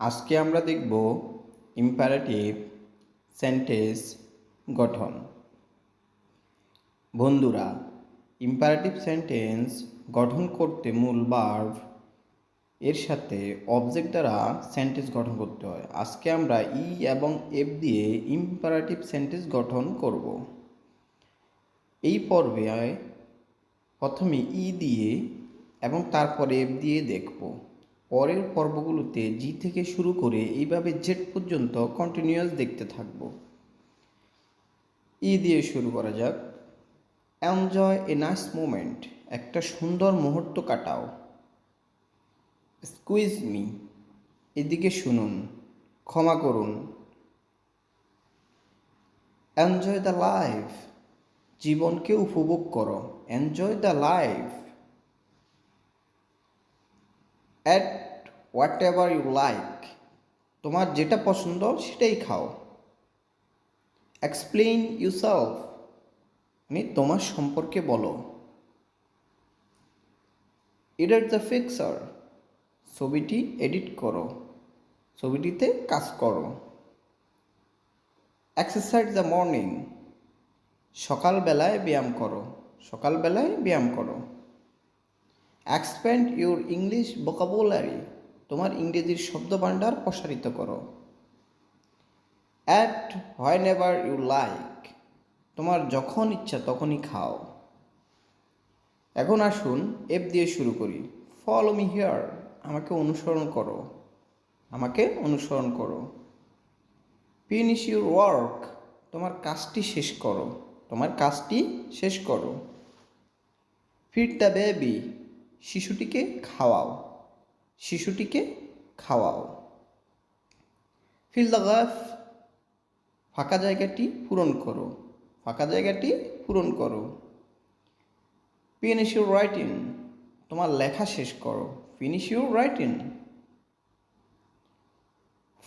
আজকে আমরা দেখব ইম্পারেটিভ সেন্টেন্স গঠন। বন্ধুরা ইম্পারেটিভ সেন্টেন্স গঠন করতে মূল ভার্ব এর সাথে অবজেক্ট দ্বারা সেন্টেন্স গঠন করতে হয়। আজকে আমরা ই এবং এফ দিয়ে ইম্পারেটিভ সেন্টেন্স গঠন করব। এই পর্বে প্রথমে ই দিয়ে এবং তারপরে এফ দিয়ে দেখব। পরের পর্বগুলোতে জি থেকে শুরু করে এইভাবে জেড পর্যন্ত কন্টিনিউয়াস দেখতে থাকব। ই দিয়ে শুরু করা যাক। এনজয় এ নাইস মোমেন্ট একটা সুন্দর মুহূর্ত কাটাও। স্কুইজ মি এদিকে শুনুন। ক্ষমা করুন। এনজয় দ্য লাইফ জীবনকে উপভোগ করো। Enjoy the life at whatever you like তোমার যেটা পছন্দ সেটাই খাও। এক্সপ্লেইন ইউসেলফ মানে তোমার সম্পর্কে বলো। এডিট দ্য ফিক্সার ছবিটি এডিট করো। ছবিটিতে কাজ করো। এক্সারসাইজ দ্য মর্নিং সকালবেলায় ব্যায়াম করো। সকালবেলায় ব্যায়াম করো। এক্সপ্যান্ড ইউর ইংলিশ ভোকাবুলারি তোমার ইংরেজির শব্দভাণ্ডার প্রসারিত করো। At whenever you like তোমার যখন ইচ্ছা তখনই খাও। এখন আসুন এফ দিয়ে শুরু করি। ফলো মি হিয়ার আমাকে অনুসরণ করো। আমাকে অনুসরণ করো। ফিনিশ ইউর ওয়ার্ক তোমার কাজটি শেষ করো। তোমার কাজটি শেষ করো। ফিট দ্য বেবি শিশুটিকে খাওয়াও। শিশুটিকে খাওয়াও। Fill the gap. ফাঁকা জায়গাটি পূরণ করো। ফাঁকা জায়গাটি পূরণ করো। ফিনিশ ইউর রাইটিং তোমার লেখা শেষ করো। Finish your writing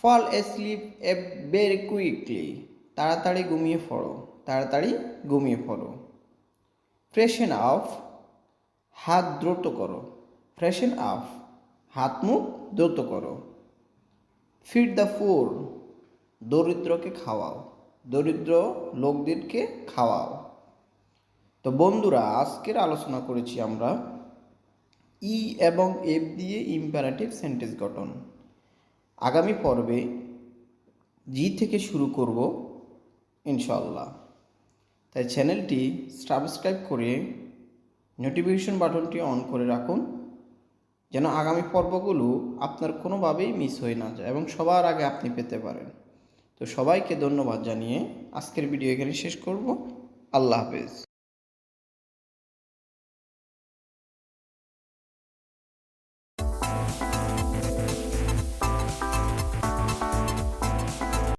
fall asleep a very quickly তাড়াতাড়ি ঘুমিয়ে পড়ো। তাড়াতাড়ি ঘুমিয়ে পড়ো। ফ্রেশন আফ হাত দ্রুত করো। ফ্রেশন আফ হাত মুখ দ্রুত করো। ফিড দ্য ফুড দরিদ্রকে খাওয়াও। দরিদ্র লোকদেরকে খাওয়াও। তো বন্ধুরা, আজকের আলোচনা করেছি আমরা ই এবং এফ দিয়ে ইম্পারেটিভ সেন্টেন্স গঠন। আগামী পর্বে জি থেকে শুরু করব ইনশাল্লাহ তাই চ্যানেলটি সাবস্ক্রাইব করে নোটিফিকেশন বাটনটি অন করে রাখুন, যেন আগামী পর্বগুলো আপনার কোনোভাবেই মিস হয়ে না যায় এবং সবার আগে আপনি পেতে পারেন। তো সবাইকে ধন্যবাদ জানিয়ে আজকের ভিডিও এখানে শেষ করব। আল্লাহ হাফেজ।